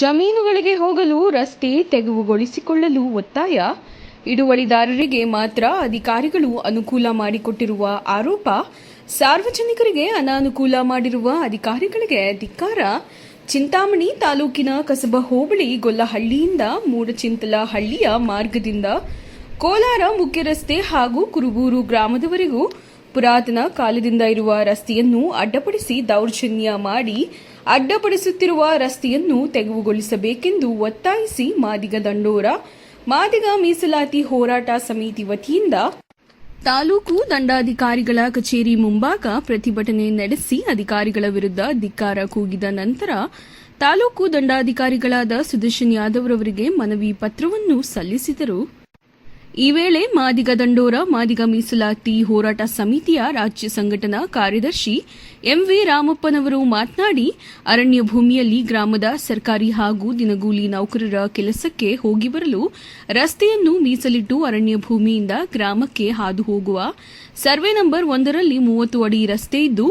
ಜಮೀನುಗಳಿಗೆ ಹೋಗಲು ರಸ್ತೆ ತೆರವುಗೊಳಿಸಿಕೊಳ್ಳಲು ಒತ್ತಾಯ. ಹಿಡುವಳಿದಾರರಿಗೆ ಮಾತ್ರ ಅಧಿಕಾರಿಗಳು ಅನುಕೂಲ ಮಾಡಿಕೊಟ್ಟಿರುವ ಆರೋಪ. ಸಾರ್ವಜನಿಕರಿಗೆ ಅನಾನುಕೂಲ ಮಾಡಿರುವ ಅಧಿಕಾರಿಗಳಿಗೆ ಧಿಕ್ಕಾರ. ಚಿಂತಾಮಣಿ ತಾಲೂಕಿನ ಕಸಬ ಹೋಬಳಿ ಗೊಲ್ಲಹಳ್ಳಿಯಿಂದ ಮೂಡಚಿಂತಲ ಹಳ್ಳಿಯ ಮಾರ್ಗದಿಂದ ಕೋಲಾರ ಮುಖ್ಯ ರಸ್ತೆ ಹಾಗೂ ಕುರುಬೂರು ಗ್ರಾಮದವರೆಗೂ ಪುರಾತನ ಕಾಲದಿಂದ ಇರುವ ರಸ್ತೆಯನ್ನು ಅಡ್ಡಪಡಿಸಿ ದೌರ್ಜನ್ಯ ಮಾಡಿ, ಅಡ್ಡಪಡಿಸುತ್ತಿರುವ ರಸ್ತೆಯನ್ನು ತೆರವುಗೊಳಿಸಬೇಕೆಂದು ಒತ್ತಾಯಿಸಿ ಮಾದಿಗ ದಂಡೋರ, ಮಾದಿಗ ಮೀಸಲಾತಿ ಹೋರಾಟ ಸಮಿತಿ ವತಿಯಿಂದ ತಾಲೂಕು ದಂಡಾಧಿಕಾರಿಗಳ ಕಚೇರಿ ಮುಂಭಾಗ ಪ್ರತಿಭಟನೆ ನಡೆಸಿ ಅಧಿಕಾರಿಗಳ ವಿರುದ್ಧ ಧಿಕ್ಕಾರ ಕೂಗಿದ ನಂತರ ತಾಲೂಕು ದಂಡಾಧಿಕಾರಿಗಳಾದ ಸುದರ್ಶನ್ ಯಾದವ್ರವರಿಗೆ ಮನವಿ ಪತ್ರವನ್ನು ಸಲ್ಲಿಸಿದರು. ಈ ವೇಳೆ ಮಾದಿಗ ದಂಡೋರ, ಮಾದಿಗ ಮೀಸಲಾತಿ ಹೋರಾಟ ಸಮಿತಿಯ ರಾಜ್ಯ ಸಂಘಟನಾ ಕಾರ್ಯದರ್ಶಿ ಎಂವಿ ರಾಮಪ್ಪನವರು ಮಾತನಾಡಿ, ಅರಣ್ಯ ಭೂಮಿಯಲ್ಲಿ ಗ್ರಾಮದ ಸರ್ಕಾರಿ ಹಾಗೂ ದಿನಗೂಲಿ ನೌಕರರ ಕೆಲಸಕ್ಕೆ ಹೋಗಿ ಬರಲು ರಸ್ತೆಯನ್ನು ಮೀಸಲಿಟ್ಟು ಅರಣ್ಯ ಭೂಮಿಯಿಂದ ಗ್ರಾಮಕ್ಕೆ ಹಾದು ಹೋಗುವ ಸರ್ವೆ ನಂಬರ್ ಒಂದರಲ್ಲಿ ಮೂವತ್ತು ಅಡಿ ರಸ್ತೆ ಇದ್ದು,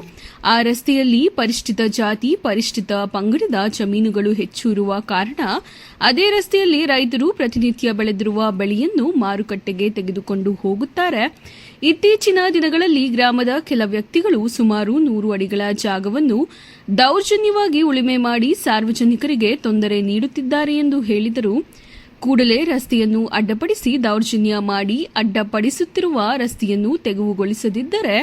ಆ ರಸ್ತೆಯಲ್ಲಿ ಪರಿಷ್ಠಿತ ಜಾತಿ, ಪರಿಷ್ಠಿತ ಪಂಗಡದ ಜಮೀನುಗಳು ಹೆಚ್ಚು ಇರುವ ಕಾರಣ, ಅದೇ ರಸ್ತೆಯಲ್ಲಿ ರೈತರು ಪ್ರತಿನಿತ್ಯ ಬೆಳೆದಿರುವ ಬೆಳೆಯನ್ನು ಮಾರುಕಟ್ಟೆಗೆ ತೆಗೆದುಕೊಂಡು ಹೋಗುತ್ತಾರೆ. ಇತ್ತೀಚಿನ ದಿನಗಳಲ್ಲಿ ಗ್ರಾಮದ ಕೆಲ ವ್ಯಕ್ತಿಗಳು ಸುಮಾರು ನೂರು ಅಡಿಗಳ ಜಾಗವನ್ನು ದೌರ್ಜನ್ಯವಾಗಿ ಉಳಿಮೆ ಮಾಡಿ ಸಾರ್ವಜನಿಕರಿಗೆ ತೊಂದರೆ ನೀಡುತ್ತಿದ್ದಾರೆ ಎಂದು ಹೇಳಿದರು. ಕೂಡಲೇ ರಸ್ತೆಯನ್ನು ಅಡ್ಡಪಡಿಸಿ ದೌರ್ಜನ್ಯ ಮಾಡಿ ಅಡ್ಡಪಡಿಸುತ್ತಿರುವ ರಸ್ತೆಯನ್ನು ತೆರವುಗೊಳಿಸದಿದ್ದರೆ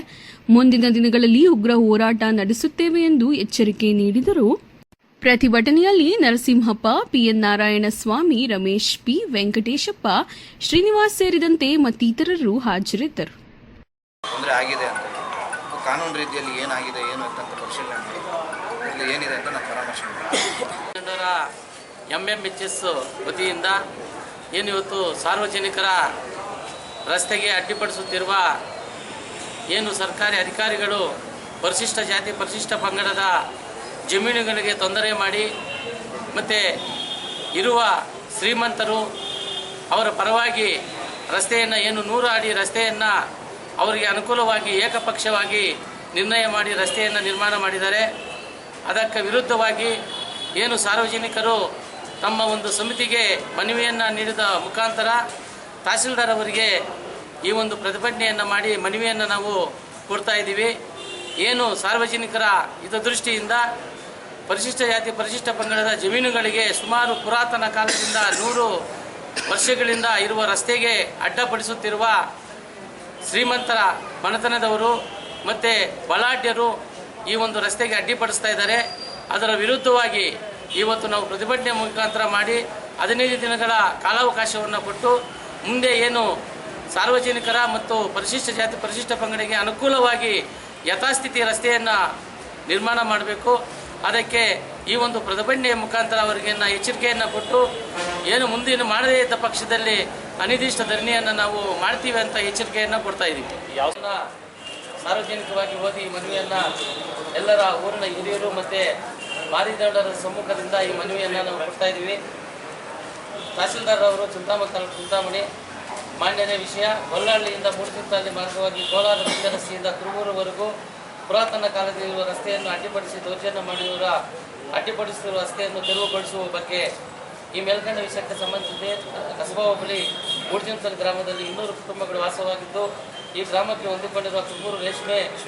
ಮುಂದಿನ ದಿನಗಳಲ್ಲಿ ಉಗ್ರ ಹೋರಾಟ ನಡೆಸುತ್ತೇವೆ ಎಂದು ಎಚ್ಚರಿಕೆ ನೀಡಿದರು. ಪ್ರತಿಭಟನೆಯಲ್ಲಿ ನರಸಿಂಹಪ್ಪ ಪಿಎನ್ ನಾರಾಯಣಸ್ವಾಮಿ ರಮೇಶ್ ಪಿ ವೆಂಕಟೇಶಪ್ಪ ಶ್ರೀನಿವಾಸ್ ಸೇರಿದಂತೆ ಮತ್ತಿತರರು ಹಾಜರಿದ್ದರು. ತೊಂದರೆ ಆಗಿದೆ ಅಂತ. ಕಾನೂನು ರೀತಿಯಲ್ಲಿ ಏನಾಗಿದೆ ಏನು ಅಂತ ಪರಿಶೀಲನೆ ಇಲ್ಲಿ ಏನಿದೆ ಅಂತ ನಾನು ಪರಾಮರ್ಶೆ ಎಂ ಎಂ ಎಚ್ ಎಸ್ ವತಿಯಿಂದ ಏನು ಇವತ್ತು ಸಾರ್ವಜನಿಕರ ರಸ್ತೆಗೆ ಅಡ್ಡಿಪಡಿಸುತ್ತಿರುವ ಏನು ಸರ್ಕಾರಿ ಅಧಿಕಾರಿಗಳು ಪರಿಶಿಷ್ಟ ಜಾತಿ ಪರಿಶಿಷ್ಟ ಪಂಗಡದ ಜಮೀನುಗಳಿಗೆ ತೊಂದರೆ ಮಾಡಿ ಮತ್ತು ಇರುವ ಶ್ರೀಮಂತರು ಅವರ ಪರವಾಗಿ ರಸ್ತೆಯನ್ನು ಏನು ನೂರು ಅಡಿ ರಸ್ತೆಯನ್ನು ಅವರಿಗೆ ಅನುಕೂಲವಾಗಿ ಏಕಪಕ್ಷವಾಗಿ ನಿರ್ಣಯ ಮಾಡಿ ರಸ್ತೆಯನ್ನು ನಿರ್ಮಾಣ ಮಾಡಿದ್ದಾರೆ. ಅದಕ್ಕೆ ವಿರುದ್ಧವಾಗಿ ಏನು ಸಾರ್ವಜನಿಕರು ತಮ್ಮ ಒಂದು ಸಮಿತಿಗೆ ಮನವಿಯನ್ನು ನೀಡಿದ ಮುಖಾಂತರ ತಹಸೀಲ್ದಾರ್ ಅವರಿಗೆ ಈ ಒಂದು ಪ್ರತಿಭಟನೆಯನ್ನು ಮಾಡಿ ಮನವಿಯನ್ನು ನಾವು ಕೊಡ್ತಾ ಇದ್ದೀವಿ. ಏನು ಸಾರ್ವಜನಿಕರ ಹಿತದೃಷ್ಟಿಯಿಂದ ಪರಿಶಿಷ್ಟ ಜಾತಿ, ಪರಿಶಿಷ್ಟ ಪಂಗಡದ ಜಮೀನುಗಳಿಗೆ ಸುಮಾರು ಪುರಾತನ ಕಾಲದಿಂದ ನೂರು ವರ್ಷಗಳಿಂದ ಇರುವ ರಸ್ತೆಗೆ ಅಡ್ಡಪಡಿಸುತ್ತಿರುವ ಶ್ರೀಮಂತರ ಮನೆತನದವರು ಮತ್ತು ಬಲಾಢ್ಯರು ಈ ಒಂದು ರಸ್ತೆಗೆ ಅಡ್ಡಿಪಡಿಸ್ತಾ ಇದ್ದಾರೆ. ಅದರ ವಿರುದ್ಧವಾಗಿ ಇವತ್ತು ನಾವು ಪ್ರತಿಭಟನೆ ಮುಖಾಂತರ ಮಾಡಿ ಹದಿನೈದು ದಿನಗಳ ಕಾಲಾವಕಾಶವನ್ನು ಕೊಟ್ಟು ಮುಂದೆ ಏನು ಸಾರ್ವಜನಿಕರ ಮತ್ತು ಪರಿಶಿಷ್ಟ ಜಾತಿ, ಪರಿಶಿಷ್ಟ ಪಂಗಡಿಗೆ ಅನುಕೂಲವಾಗಿ ಯಥಾಸ್ಥಿತಿ ರಸ್ತೆಯನ್ನು ನಿರ್ಮಾಣ ಮಾಡಬೇಕು. ಅದಕ್ಕೆ ಈ ಒಂದು ಪ್ರತಿಭಟನೆಯ ಮುಖಾಂತರ ಅವರಿಗೆ ಎಚ್ಚರಿಕೆಯನ್ನು ಕೊಟ್ಟು ಏನು ಮುಂದಿನ ಮಾಡದೇ ಇದ್ದ ಪಕ್ಷದಲ್ಲಿ ಅನಿರ್ದಿಷ್ಟ ಧರಣಿಯನ್ನು ನಾವು ಮಾಡ್ತೀವಿ ಅಂತ ಎಚ್ಚರಿಕೆಯನ್ನು ಕೊಡ್ತಾ ಇದ್ದೀವಿ ಯಾವನ್ನ ಸಾರ್ವಜನಿಕವಾಗಿ ಓದಿ ಮನವಿಯನ್ನು ಎಲ್ಲರ ಊರಿನ ಹಿರಿಯರು ಮತ್ತು ಮಾರಿದಂಡರ ಸಮ್ಮುಖದಿಂದ ಈ ಮನವಿಯನ್ನು ನಾವು ಕೊಡ್ತಾ ಇದ್ದೀವಿ ತಹಸೀಲ್ದಾರ್ ಅವರು ಚಿಂತಾಮಣಿ ಮಾನ್ಯದ ವಿಷಯ ಹೊಲ್ಲಹಳ್ಳಿಯಿಂದ ಮೂಡುಚಿಂತಹಳ್ಳಿ ಮಾರ್ಗವಾಗಿ ಕೋಲಾರ ರಸ್ತೆಯಿಂದ ಕುರುಬೂರುವರೆಗೂ ಪುರಾತನ ಕಾಲದಲ್ಲಿರುವ ರಸ್ತೆಯನ್ನು ಅಡ್ಡಿಪಡಿಸಿ ದೌರ್ಜನ್ಯ ಮಾಡಿರುವ, ಅಡ್ಡಿಪಡಿಸಿರುವ ರಸ್ತೆಯನ್ನು ತೆರವುಗೊಳಿಸುವ ಬಗ್ಗೆ ಈ ಮೇಲ್ಕಂಡ ವಿಷಯಕ್ಕೆ ಸಂಬಂಧಿಸಿದೆ ಕಸಬಾ ಹೋಬಳಿ ಗ್ರಾಮದಲ್ಲಿ ಇನ್ನೂರು ಕುಟುಂಬಗಳು ವಾಸವಾಗಿದ್ದು, ಈ ಗ್ರಾಮಕ್ಕೆ ಹೊಂದಿಕೊಂಡಿರುವ ಕುರುಬೂರು ರೇಷ್ಮೆ